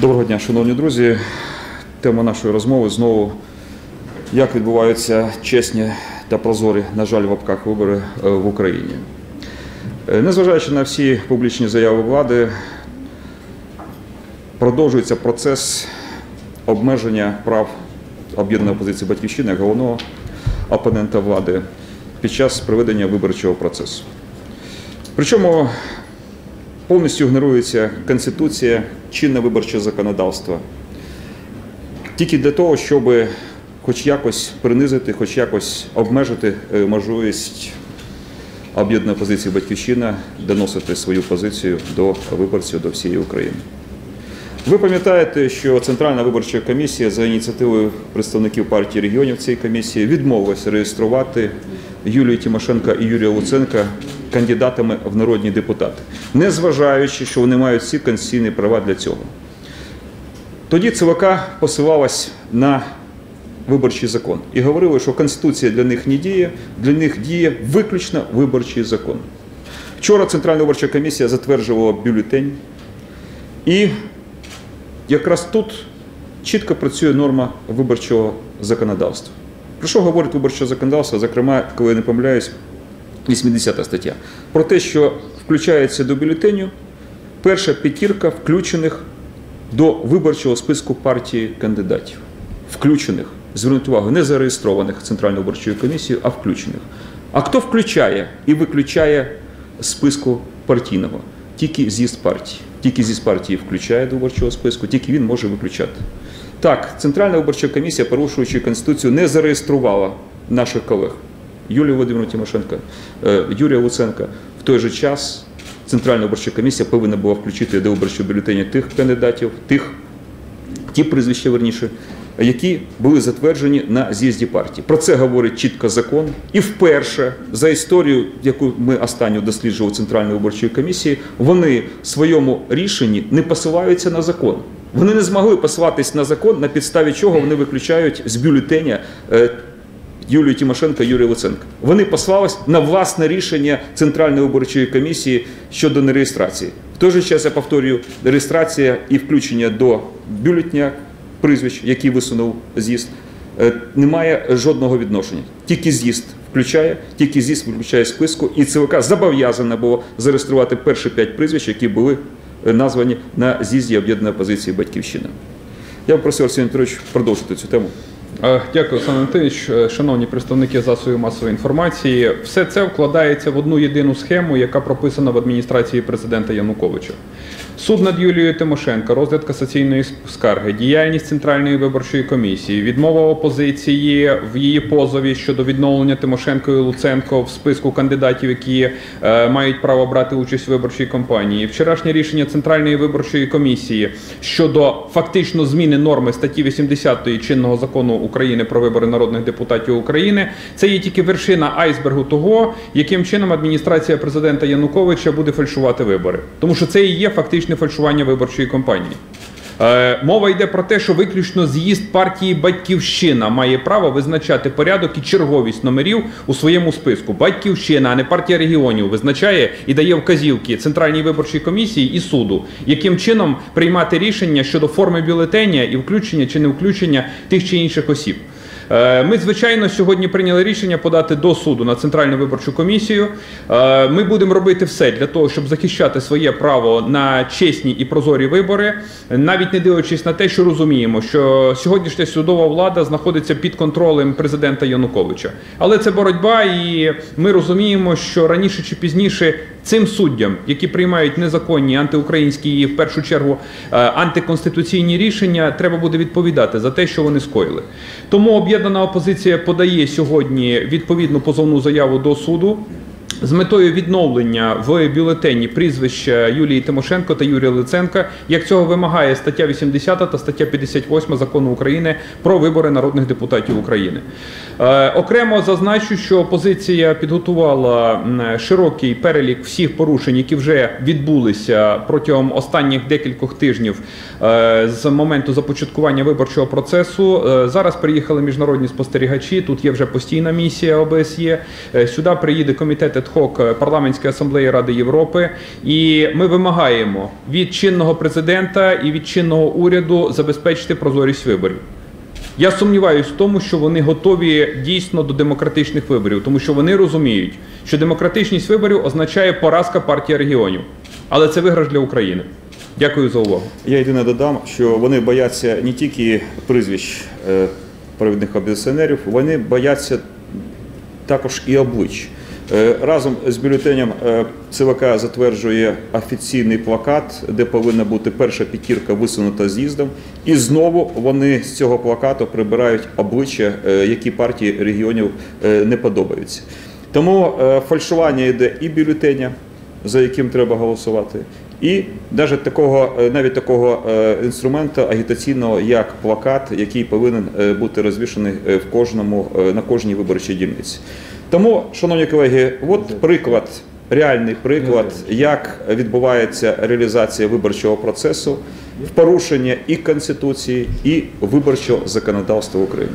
Доброго дня, шановні друзі. Тема нашої розмови знову як відбуваються чесні та прозорі, на жаль, в апках вибори е, в Україні. Е, Незважаючи на всі публічні заяви влади, продовжується процес обмеження прав об'єднаної опозиції Батьківщини як головного опонента влади під час проведення виборчого процесу. Причому повністю ігнорується Конституція, чинне виборче законодавство. Тільки для того, щоб хоч якось принизити, хоч якось обмежити е, можливість об'єднаної опозиції Батьківщина доносити свою позицію до виборців, до всієї України. Ви пам'ятаєте, що Центральна виборча комісія за ініціативою представників партії регіонів цієї комісії відмовилася реєструвати Юлію Тимошенко і Юрія Луценка кандидатами в народні депутати, незважаючи, що вони мають всі конституційні права для цього. Тоді ЦВК посилалась на виборчий закон і говорили, що Конституція для них не діє, для них діє виключно виборчий закон. Вчора Центральна виборча комісія затверджувала бюлетень, і якраз тут чітко працює норма виборчого законодавства. Про що говорить виборче законодавство? Зокрема, коли я не помиляюсь, 80 стаття. Про те, що включається до бюлетеню перша п'ятірка включених до виборчого списку партії кандидатів. Включених, зверніть увагу, не зареєстрованих Центральною виборчою комісією, а включених. А хто включає і виключає списку партійного? Тільки з'їзд партії. Тільки з'їзд партії включає до виборчого списку, тільки він може виключати. Так, Центральна виборча комісія, порушуючи Конституцію, не зареєструвала наших колег Юлію Володимирівну Тимошенко, е, Юрія Луценка. В той же час Центральна виборча комісія повинна була включити до виборчого бюлетеня тих кандидатів, тих, ті прізвища верніше, які були затверджені на з'їзді партії. Про це говорить чітко закон. І вперше за історію, яку ми останню досліджували Центральної виборчої комісії, вони в своєму рішенні не посилаються на закон. Вони не змогли посилатись на закон, на підставі чого вони виключають з бюлетеня е, Юлію Тимошенко, Юрія Луценка. Вони послались на власне рішення Центральної виборчої комісії щодо нереєстрації. В той же час я повторюю, реєстрація і включення до бюлетня прізвищ, які висунув з'їзд, е, не має жодного відношення. Тільки з'їзд включає, тільки з'їзд виключає списку, і ЦВК зобов'язане було зареєструвати перші п'ять прізвищ, які були е, названі на з'їзді об'єднаної опозиції Батьківщина. Я б просив Арсеній Петрович продовжити цю тему. Е, Дякую, Олександр Анатолійович. Е, Шановні представники засобів масової інформації, все це вкладається в одну єдину схему, яка прописана в адміністрації президента Януковича. Суд над Юлією Тимошенко, розгляд касаційної скарги, діяльність Центральної виборчої комісії, відмова опозиції в її позові щодо відновлення Тимошенко і Луценко в списку кандидатів, які е, мають право брати участь в виборчій кампанії. Вчорашнє рішення Центральної виборчої комісії щодо фактично зміни норми статті 80 чинного закону України про вибори народних депутатів України. Це є тільки вершина айсбергу того, яким чином адміністрація президента Януковича буде фальшувати вибори, тому що це і є фактичне фальшування виборчої кампанії. Е, Мова йде про те, що виключно з'їзд партії Батьківщина має право визначати порядок і черговість номерів у своєму списку. Батьківщина, а не партія регіонів, визначає і дає вказівки Центральній виборчій комісії і суду, яким чином приймати рішення щодо форми бюлетеня і включення чи не включення тих чи інших осіб. Е, Ми, звичайно, сьогодні прийняли рішення подати до суду на Центральну виборчу комісію. Е, Ми будемо робити все для того, щоб захищати своє право на чесні і прозорі вибори, навіть не дивлячись на те, що розуміємо, що сьогоднішня судова влада знаходиться під контролем президента Януковича. Але це боротьба, і ми розуміємо, що раніше чи пізніше цим суддям, які приймають незаконні антиукраїнські і в першу чергу е, антиконституційні рішення, треба буде відповідати за те, що вони скоїли. Тому об'єднана опозиція подає сьогодні відповідну позовну заяву до суду. З метою відновлення в бюлетені прізвища Юлії Тимошенко та Юрія Лиценка, як цього вимагає стаття 80 та стаття 58 закону України про вибори народних депутатів України. Е, окремо зазначу, що опозиція підготувала широкий перелік всіх порушень, які вже відбулися протягом останніх декількох тижнів е, з моменту започаткування виборчого процесу. Е, зараз приїхали міжнародні спостерігачі. Тут є вже постійна місія ОБСЄ. Сюди приїде комітет адхок парламентської асамблеї Ради Європи, і ми вимагаємо від чинного президента і від чинного уряду забезпечити прозорість виборів. Я сумніваюся в тому, що вони готові дійсно до демократичних виборів, тому що вони розуміють, що демократичність виборів означає поразка партії регіонів, але це виграш для України. Дякую за увагу. Я єдине додам, що вони бояться не тільки прізвищ е, провідних опозиціонерів, вони бояться також і облич. Е, Разом з бюлетенем е, ЦВК затверджує офіційний плакат, де повинна бути перша п'ятірка висунута з'їздом. І знову вони з цього плакату прибирають обличчя, е, які партії регіонів не подобаються. Тому фальшування йде і бюлетеня, за яким треба голосувати, і навіть такого, навіть такого інструменту агітаційного, як плакат, який повинен бути розвішений в кожному, на кожній виборчій дільниці. Тому, шановні колеги, от приклад, реальний приклад, як відбувається реалізація виборчого процесу в порушення і Конституції, і виборчого законодавства України.